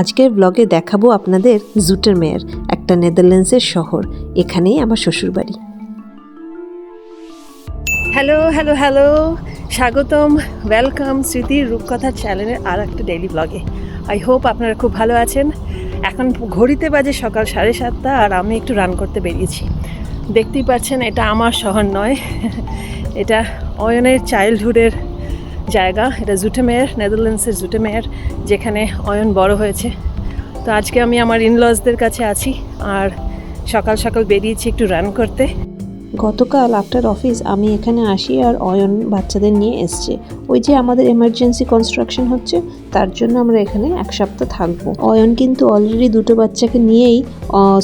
আজকের ব্লগে দেখাবো আপনাদের জুটের মেয়ের একটা নেদারল্যান্ডসের শহর। এখানেই আমার শ্বশুরবাড়ি। হ্যালো হ্যালো হ্যালো স্বাগতম। ওয়েলকাম স্মৃতির রূপকথা চ্যানেলের আর একটা ডেইলি ব্লগে আই হোপ আপনারা খুব ভালো আছেন। এখন ঘড়িতে বাজে সকাল সাড়ে সাতটা আর আমি একটু রান করতে বেরিয়েছি। দেখতেই পাচ্ছেন, এটা আমার শহর নয়। এটা অয়নের চাইল্ডহুডের জায়গা, এটা জুটেমেয়ার নেদারল্যান্ডসের জুটেমেয়ার যেখানে অয়ন বড় হয়েছে। তো আজকে আমি আমার ইনলজদের কাছে আছি, আর সকাল সকাল বেরিয়েছি একটু রান করতে। গতকাল আফটার অফিস আমি এখানে আসি আর অয়ন বাচ্চাদের নিয়ে এসছে। ওই যে আমাদের এমার্জেন্সি কনস্ট্রাকশন হচ্ছে, তার জন্য আমরা এখানে এক সপ্তাহ থাকব। অয়ন কিন্তু অলরেডি দুটো বাচ্চাকে নিয়েই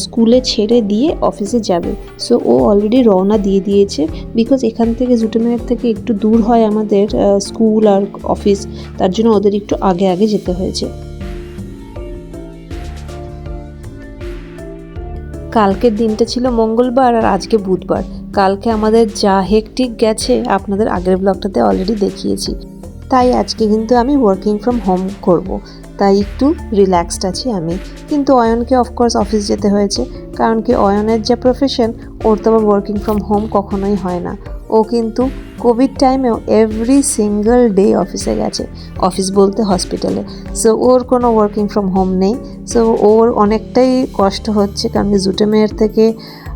স্কুলে ছেড়ে দিয়ে অফিসে যাবে। সো ও অলরেডি রওনা দিয়ে দিয়েছে। বিকজ এখান থেকে জুটেমেয়ার থেকে একটু দূর হয় আমাদের স্কুল আর অফিস তার জন্য ওদের একটু আগে আগে যেতে হয়েছে। কালকের দিনটা ছিল মঙ্গলবার আর আজকে বুধবার। কালকে আমাদের যা হেকটিক গেছে আপনাদের আগের ব্লগটাতে অলরেডি দেখিয়েছি। তাই আজকে কিন্তু আমি ওয়ার্কিং ফ্রম হোম করব। তাই একটু রিল্যাক্সড আছি আমি। কিন্তু অয়নকে অফকোর্স অফিস যেতে হয়েছে, কারণ কি অয়নের যে প্রফেশন ওর তো আবার ওয়ার্কিং ফ্রম হোম কখনোই হয় না। ও কিন্তু কোভিড টাইমেও এভরি সিঙ্গেল ডে অফিসে গেছে। অফিস বলতে হসপিটালে সো ওর কোনো ওয়ার্কিং ফ্রম হোম নেই। সো ওর অনেকটাই কষ্ট হচ্ছে, কারণ জুটেমের থেকে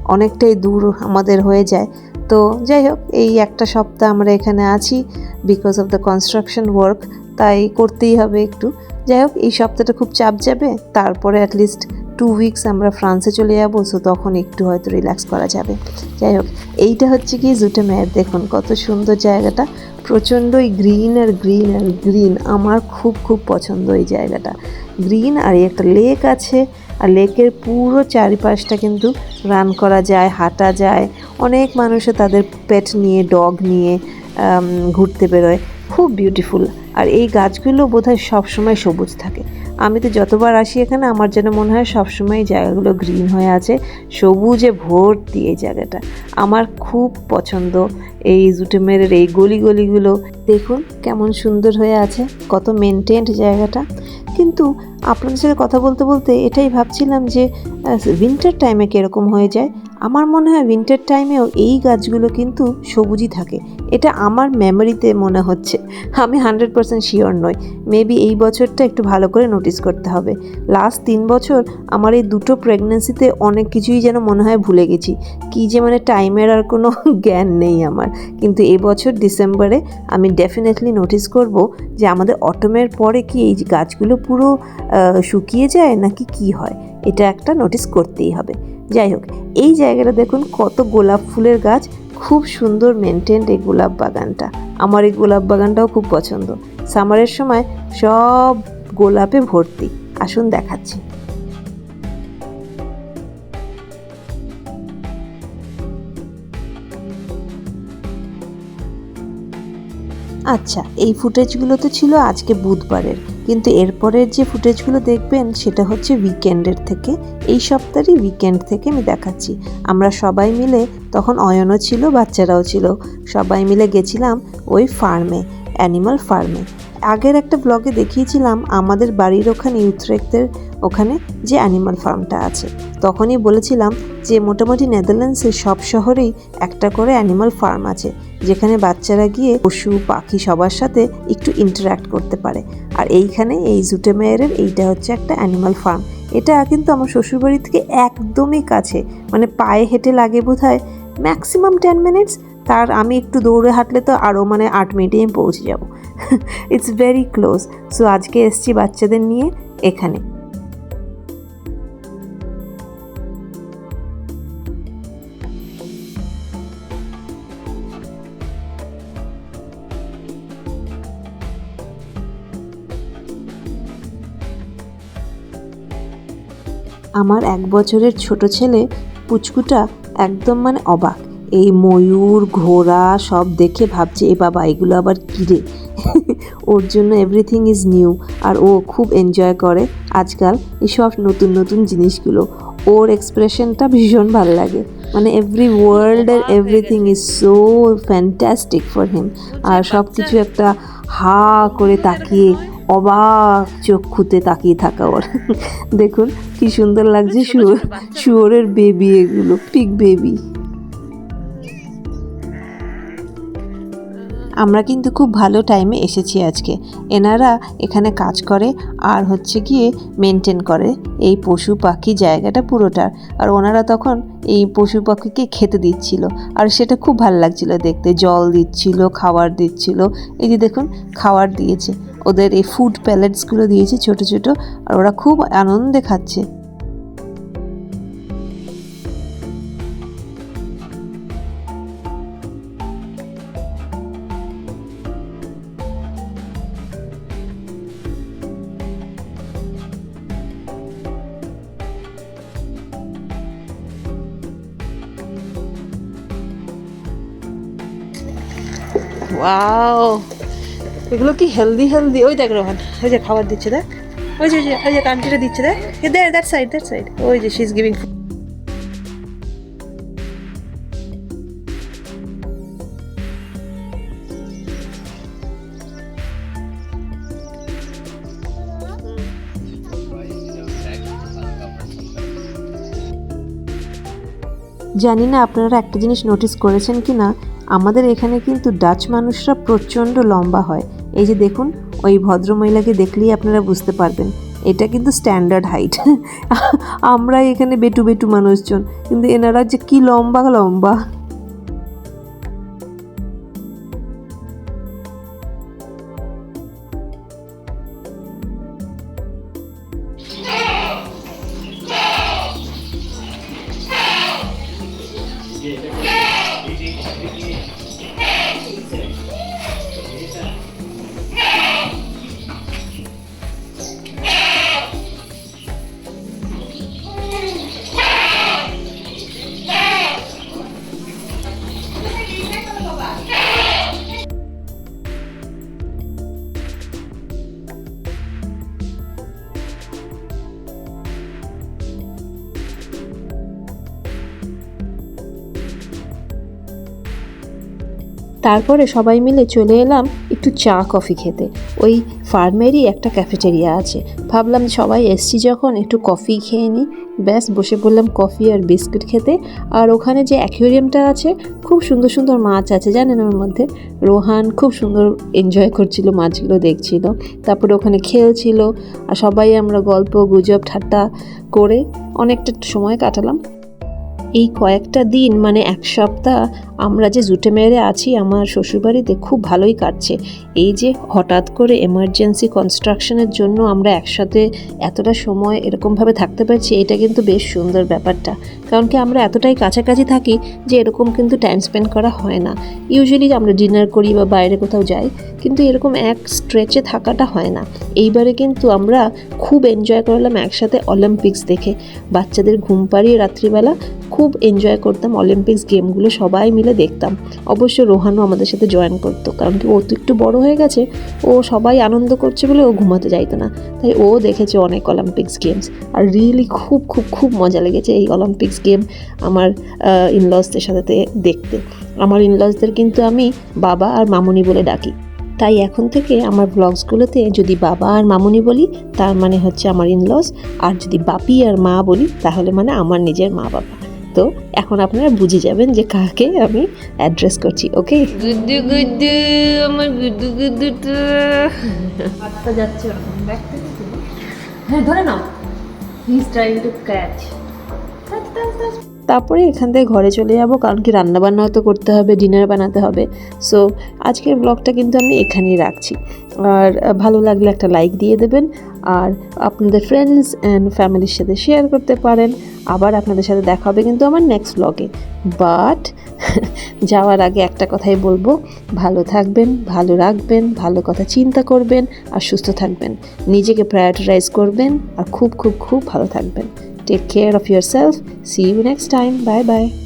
অনেকটাই দূর আমাদের হয়ে যায়। তো যাই হোক, এই একটা সপ্তাহ আমরা এখানে আছি because of the construction work তাই করতেই হবে একটু। যাই হোক, এই সপ্তাহটা খুব চাপ যাবে, তারপরে অ্যাটলিস্ট টু উইকস আমরা ফ্রান্সে চলে যাব সো তখন একটু হয়তো রিল্যাক্স করা যাবে। যাই হোক, এইটা হচ্ছে কি জুটে মেয়ের, দেখুন কত সুন্দর জায়গাটা। প্রচণ্ডই গ্রিন আর গ্রিন আর গ্রিন আমার খুব খুব পছন্দ এই জায়গাটা। গ্রিন আর একটা লেক আছে আর লেকের পুরো চারিপাশটা কিন্তু রান করা যায়, হাঁটা যায়। অনেক মানুষে তাদের পেট নিয়ে, ডগ নিয়ে ঘুরতে বেরোয়। খুব বিউটিফুল আর এই গাছগুলো বোধহয় সবসময় সবুজ থাকে। আমি তো যতবার আসি এখানে, আমার যেন মনে হয় সবসময় জায়গাগুলো গ্রিন হয়ে আছে। সবুজে ভর্তি এই জায়গাটা। আমার খুব পছন্দ এই জুটেমেরের এই গলি গলিগুলো দেখুন, কেমন সুন্দর হয়ে আছে। কত মেনটেন্ড জায়গাটা। আপনাদের সাথে কথা বলতে বলতে এটাই ভাবছিলাম যে উইন্টার টাইমে কীরকম হয়ে যায়? আমার মনে হয় উইন্টার টাইমেও এই গাছগুলো কিন্তু সবুজই থাকে। এটা আমার মেমোরিতে মনে হচ্ছে। আমি হান্ড্রেড পার্সেন্ট শিওর নই। মেবি এই বছরটা একটু ভালো করে নোটিস করতে হবে। লাস্ট তিন বছর আমার এই দুটো প্রেগনেন্সিতে অনেক কিছুই যেন মনে হয় ভুলে গেছি। কি যে মানে টাইমের আর কোনো জ্ঞান নেই আমার। কিন্তু এবছর ডিসেম্বরে আমি ডেফিনেটলি নোটিস করব যে আমাদের অটমের পরে কি এই গাছগুলো পুরো শুকিয়ে যায় নাকি কি হয়? এটা একটা নোটিস করতেই হবে। যাই হোক, এই জায়গাটা দেখুন কত গোলাপ ফুলের গাছ, খুব সুন্দর মেনটেন্ড এই গোলাপ বাগানটা। আমার এই গোলাপ বাগানটাও খুব পছন্দ। সামারের সময় সব গোলাপে ভর্তি। আসুন দেখাচ্ছি। আচ্ছা এই ফুটেজগুলো তো ছিল আজকে বুধবারের। কিন্তু এরপরের যে ফুটেজগুলো দেখবেন, সেটা হচ্ছে উইকেন্ডের থেকে। এই সপ্তাহেরই উইকেন্ড থেকে আমি দেখাচ্ছি। আমরা সবাই মিলে, তখন অয়নও ছিল, বাচ্চারাও ছিল, সবাই মিলে গেছিলাম ওই ফার্মে, অ্যানিমাল ফার্মে। আগের একটা ব্লগে দেখিয়েছিলাম, আমাদের বাড়ির ওখানে ইউথ্রেকদের ওখানে যে অ্যানিমাল ফার্মটা আছে। তখনই বলেছিলাম যে মোটামুটি নেদারল্যান্ডসের সব শহরেই একটা করে অ্যানিমাল ফার্ম আছে, যেখানে বাচ্চারা গিয়ে পশু, পাখি সবার সাথে একটু ইন্টারাক্ট করতে পারে। আর এইখানে এই জুটেমেয়ারের এইটা হচ্ছে একটা অ্যানিমাল ফার্ম এটা কিন্তু আমার শ্বশুরবাড়ি থেকে একদমই কাছে মানে পায়ে হেঁটে লাগে বোধ হয় ম্যাক্সিমাম টেন মিনিটস তার আমি একটু দৌড়ে হাঁটলে তো আরও মানে আট মিনিটে আমি পৌঁছে যাব। ইটস ভেরি ক্লোজ সো আজকে এসছি বাচ্চাদের নিয়ে এখানে। আমার এক বছরের ছোট ছেলে পুচকুটা একদম মানে অবাক। এই ময়ূর, ঘোড়া সব দেখে ভাবছে, এ বাবা, এগুলো আবার কিরে ওর জন্য এভরিথিং ইজ নিউ আর ও খুব এনজয় করে আজকাল এসব নতুন নতুন জিনিসগুলো। ওর এক্সপ্রেশনটা ভীষণ ভালো লাগে। মানে এভরি ওয়ার্ল্ডের everything is so fantastic for him আর সব কিছু একটা হা করে তাকিয়ে অবাক চক্ষুতে তাকিয়ে থাকা ওর। দেখুন কি সুন্দর লাগছে শুয়োর শুয়োরের বেবি এগুলো পিক বেবি আমরা কিন্তু খুব ভালো টাইমে এসেছি আজকে। এনারা এখানে কাজ করে আর হচ্ছে গিয়ে মেনটেন করে এই পশু পাখি জায়গাটা পুরোটার। আর ওনারা তখন এই পশু পাখিকে খেতে দিচ্ছিল। আর সেটা খুব ভালো লাগছিল দেখতে। জল দিচ্ছিল, খাবার দিচ্ছিল। এই যে দেখুন, খাবার দিয়েছে। ওদের এই ফুড প্যালেটসগুলো দিয়েছে ছোট ছোট। আর ওরা খুব আনন্দে খাচ্ছে। ওয়াও এগুলো কি হেলদি হেলদি ওই দেখ রোহান, ওই যে খাবার দিচ্ছে, দেখ। ওই যে ওই যে কান্ট্রিটা দিচ্ছে, দেখ। দেখ দ্যাট সাইড দ্যাট সাইড ওই যে শি গিভিং জানি না আপনারা একটা জিনিস নোটিস করেছেন কি না আমাদের এখানে কিন্তু ডাচ মানুষরা প্রচণ্ড লম্বা হয়। এই যে দেখুন, ওই ভদ্রমহিলাকে দেখলেই আপনারা বুঝতে পারবেন। এটা কিন্তু স্ট্যান্ডার্ড হাইট। আমরা এখানে বেটু বেটু মানুষজন। কিন্তু এনারা যে কি লম্বা লম্বা। তারপরে সবাই মিলে চলে এলাম একটু চা, কফি খেতে। ওই ফার্মেরই একটা ক্যাফেটেরিয়া আছে। ভাবলাম সবাই এসছি যখন, একটু কফি খেয়ে নিই ব্যাস, বসে পড়লাম কফি আর বিস্কুট খেতে। আর ওখানে যে অ্যাকুয়ারিয়ামটা আছে, খুব সুন্দর সুন্দর মাছ আছে জানেন ওর মধ্যে? রোহান খুব সুন্দর এনজয় করছিল, মাছগুলো দেখছিল। তারপরে ওখানে খেলছিল। আর সবাই আমরা গল্প, গুজব, ঠাট্টা করে অনেকটা সময় কাটালাম। এই কয়েকটা দিন মানে এক সপ্তাহ, আমরা যে জুটে মেরে আছি আমার শ্বশুরবাড়িতে খুব ভালোই কাটছে। এই যে হঠাৎ করে এমার্জেন্সি কনস্ট্রাকশনের জন্য আমরা একসাথে এতটা সময় এরকমভাবে থাকতে পারছি, এটা কিন্তু বেশ সুন্দর ব্যাপারটা। কারণ কি আমরা এতটাই কাছাকাছি থাকি যে এরকম কিন্তু টাইম স্পেন্ড করা হয় না। ইউজুয়ালি আমরা ডিনার করি বা বাইরে কোথাও যাই, কিন্তু এরকম এক স্ট্রেচে থাকাটা হয় না। এইবারে কিন্তু আমরা খুব এনজয় করলাম একসাথে অলিম্পিক্স দেখে। বাচ্চাদের ঘুম পাড়িয়ে রাত্রিবেলা খুব এনজয় করতাম অলিম্পিক্স গেমগুলো সবাই মিলে দেখতাম। অবশ্য রোহানও আমাদের সাথে জয়েন করতো কারণ কি ও তো একটু বড় হয়ে গেছে। ও সবাই আনন্দ করছে বলে ও ঘুমাতে যাইতো না। তাই ও দেখেছে অনেক অলিম্পিক্স গেমস আর রিয়েলি খুব খুব খুব মজা লেগেছে এই অলিম্পিক্স গেম আমার ইনলসদের সাথে দেখতে। আমার ইনলসদের কিন্তু আমি বাবা আর মামুনি বলে ডাকি। তাই এখন থেকে আমার ব্লগসগুলোতে যদি বাবা আর মামুনি বলি তার মানে হচ্ছে আমার ইনলস আর যদি বাপি আর মা বলি তাহলে মানে আমার নিজের মা বাবা। তো এখন আপনারা বুঝে যাবেন যে কাকে আমি অ্যাড্রেস করছি ওকে গুড্ডু গুড্ডু আমার গুড্ডু গুড্ডু হাতটা যাচ্ছে ওরকম হ্যাঁ ধরে নাও। He is trying to catch তারপরে এখান থেকে ঘরে চলে যাব, কারণ কি রান্না বান্নাও তো করতে হবে ডিনার বানাতে হবে। সো আজকের ব্লগটা কিন্তু আমি এখানেই রাখছি। আর ভালো লাগলে একটা লাইক দিয়ে দেবেন, আর আপনাদের ফ্রেন্ডস অ্যান্ড ফ্যামিলির সাথে শেয়ার করতে পারেন। আবার আপনাদের সাথে দেখা হবে কিন্তু আমার নেক্সট ব্লগে বাট যাওয়ার আগে একটা কথাই বলব, ভালো থাকবেন, ভালো রাখবেন, ভালো কথা চিন্তা করবেন, আর সুস্থ থাকবেন। নিজেকে প্রায়োরিটাইজ করবেন, আর খুব খুব খুব ভালো থাকবেন। Take care of yourself. See you next time. Bye bye.